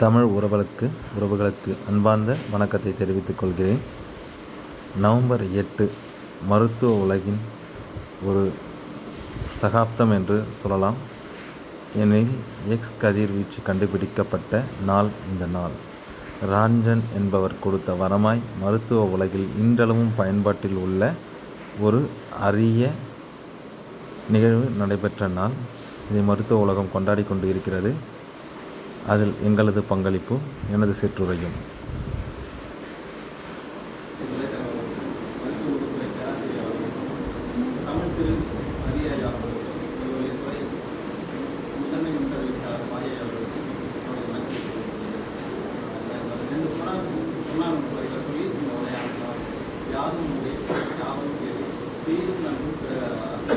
தமிழ் உறவுகளுக்கு உறவுகளுக்கு அன்பார்ந்த வணக்கத்தை தெரிவித்துக் கொள்கிறேன். நவம்பர் எட்டு மருத்துவ உலகின் ஒரு சகாப்தம் என்று சொல்லலாம். எனில் எக்ஸ் கதிர்வீச்சு கண்டுபிடிக்கப்பட்ட நாள் இந்த நாள். ராஞ்சன் என்பவர் கொடுத்த வரமாய் மருத்துவ உலகில் இன்றளவும் பயன்பாட்டில் உள்ள ஒரு அரிய நிகழ்வு நடைபெற்ற நாள். இதை மருத்துவ உலகம் கொண்டாடி கொண்டு இருக்கிறது அதில் எங்களது பங்களிப்பு எனது சிற்றுரையும். தமிழ் சொல்லி யாரும்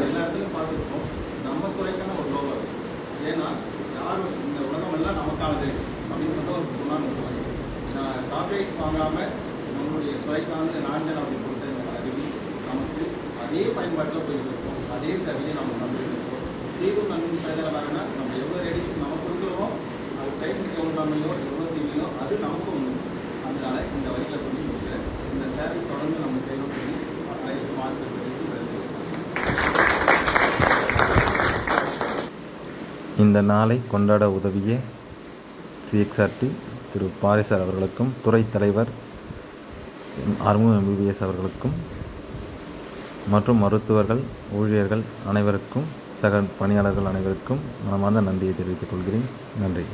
எல்லா இடத்துலையும் பார்த்துருக்கோம். நம்ம துறைக்கான ஒரு லோவர் ஏன்னா யாரும் டெக்னாலஜிஸ் அப்படின்னு சொல்லிட்டு ஒரு புண்ணான் துறை நான் வாங்காமல் நம்மளுடைய சுவை சார்ந்த நாஞ்சன் அப்படி கொடுத்த இந்த கருவி நமக்கு அதே பயன்பாட்டில் போயிட்டு இருக்கோம். அதே சேவையை நம்ம நம்பிட்டு இருக்கோம். சீரும் நன்மை செய்தல வரனா நம்ம எவ்வளோ ரெடிஷன் நம்ம கொடுக்குறோமோ அது டைமுக்கு எவ்வளோ நன்மையோ எவ்வளோ தீமையோ அது நமக்கும் உண்டு. அதனால இந்த வழியில் சொல்லி கொடுக்குறேன் இந்த சேவை தொடர்ந்து நம்ம செய்யணும் சொல்லி ஆயிரத்தி மார்க்கு இந்த நாளை கொண்டாட உதவிய சிஎக்ஸ்ஆர்டி திரு பாரிசர் அவர்களுக்கும் துறை தலைவர் அருமு எம்பிபிஎஸ் அவர்களுக்கும் மற்றும் மருத்துவர்கள் ஊழியர்கள் அனைவருக்கும் சக பணியாளர்கள் அனைவருக்கும் மனமார்ந்த நன்றியை தெரிவித்துக் கொள்கிறேன். நன்றி.